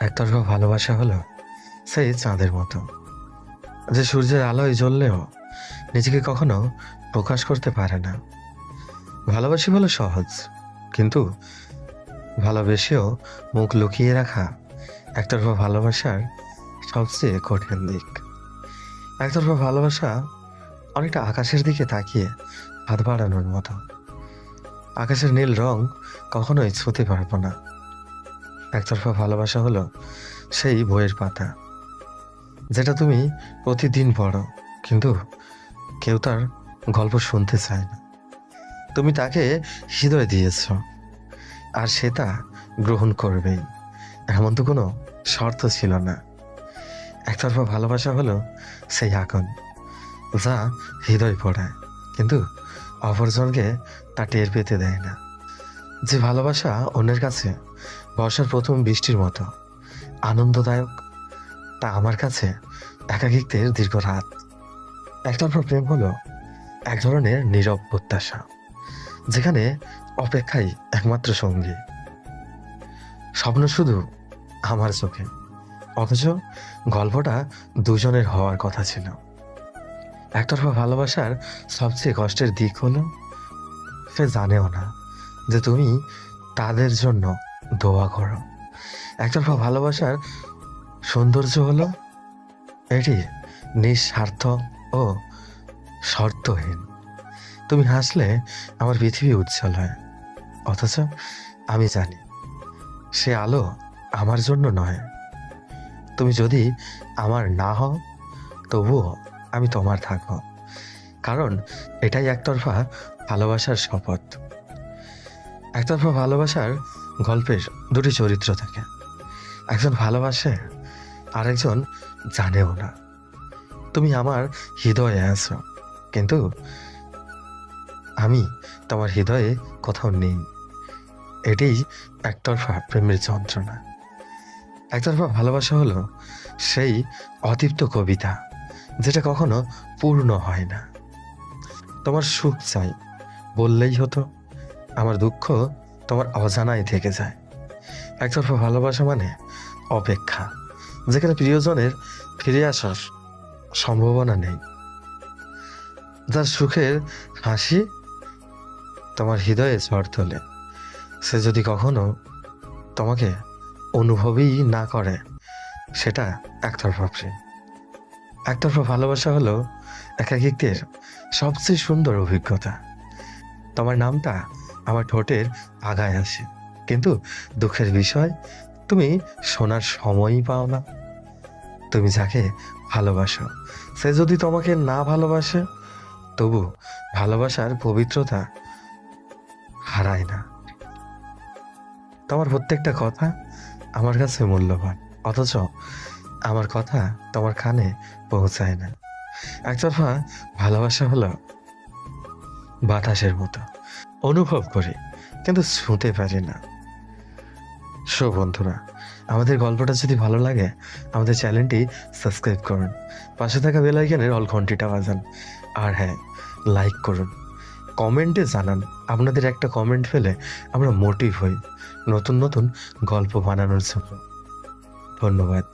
একতরফা ভালোবাসা হলো সেই চাঁদের মতো। যে সূর্যের আলোয় জ্বললেও নিজেকে কখনো প্রকাশ করতে পারে না। ভালোবাসি হলো সহজ, কিন্তু ভালোবেসেও মুখ লুকিয়ে রাখা একতরফা ভালোবাসার সবচেয়ে কঠিন দিক। একতরফা ভালোবাসা অনেকটা আকাশের দিকে তাকিয়ে হাত বাড়ানোর মতো। আকাশের নীল রং কখনোই ছুঁতে পারব না। একতরফা ভালোবাসা হলো সেই বইয়ের পাতা। যেটা তুমি প্রতিদিন পড়ো, কিন্তু কেউ তার গল্প শুনতে চায় না। তুমি তাকে হৃদয় দিয়েছ, আর সে তা গ্রহণ করবেই। এমন তো কোনো শর্ত ছিল না। একতরফা ভালোবাসা হলো সেই আগুন, যা হৃদয় পড়ায়, কিন্তু অপরজনকে তা টের পেতে দেয় না। যে ভালোবাসা অন্যের কাছে বর্ষার প্রথম বৃষ্টির মতো আনন্দদায়ক, তা আমার কাছে একাকিত্বের দীর্ঘ রাত। একতরফা প্রেম হলো এক ধরনের নীরব প্রত্যাশা, যেখানে অপেক্ষাই একমাত্র সঙ্গী। স্বপ্ন শুধু আমার চোখে, অথচ গল্পটা দুজনের হওয়ার কথা ছিল। একতরফা ভালোবাসার সবচেয়ে কষ্টের দিক হলো, সে জানেও না যে তুমি তাদের জন্য দোয়া করো। একতরফা ভালোবাসার সৌন্দর্য হলো এটি নিঃস্বার্থ ও শর্তহীন। তুমি হাসলে আমার পৃথিবী উজ্জ্বল হয়। অথচ আমি জানি, সে আলো আমার জন্য নয়। তুমি যদি আমার না হও, তবুও আমি তোমার থাকব। কারণ এটাই একতরফা ভালোবাসার শপথ। একতরফা ভালোবাসার গল্পের দুটি চরিত্র থাকে। একজন ভালোবাসে, আরেকজন জানেও না। তুমি আমার হৃদয়ে আছো, কিন্তু আমি তোমার হৃদয়ে কোথাও নেই। এটাই একতরফা প্রেমের যন্ত্রণা। একতরফা ভালোবাসা হলো সেই অতৃপ্ত কবিতা, যেটা কখনো পূর্ণ হয় না। তোমার সুখ চাই, বললেই হতো আমার দুঃখ তোমার অজানায় থেকে যায়। একতরফা ভালোবাসা মানে অপেক্ষা। যেখানে প্রিয়জনের ফিরে আসার সম্ভাবনা নেই। যার সুখের হাসি তোমার হৃদয়ে ঝড় তোলে। সে যদি কখনো তোমাকে অনুভবই না করে, সেটা একতরফা প্রেম। একতরফা ভালোবাসা হলো একাকিত্বের সবচেয়ে সুন্দর অভিজ্ঞতা। তোমার নামটা আমার ঠোঁটের আগায় আসে। কিন্তু দুঃখের বিষয়, তুমি শোনার সময়ই পাও না। তুমি যাকে ভালোবাসো, সে যদি তোমাকে না ভালোবাসে, তবু ভালোবাসার পবিত্রতা হারায় না। তোমার প্রত্যেকটা কথা আমার কাছে মূল্যবান, অথচ আমার কথা তোমার কানে পৌঁছায় না। একতরফা ভালোবাসা হলো বাতাসের মতো। অনুভব করি, কিন্তু ছুঁতে পারি না। সো বন্ধুরা, আমাদের গল্পটা যদি ভালো লাগে, আমাদের চ্যানেলটি সাবস্ক্রাইব করুন, পাশে থাকা বেল আইকনের অল ঘন্টিটা বাজান, আর হ্যাঁ লাইক করুন, কমেন্টে জানান আপনাদের একটা কমেন্ট পেলে আমরা মোটিভ হই নতুন নতুন গল্প বানানোর জন্য। ধন্যবাদ।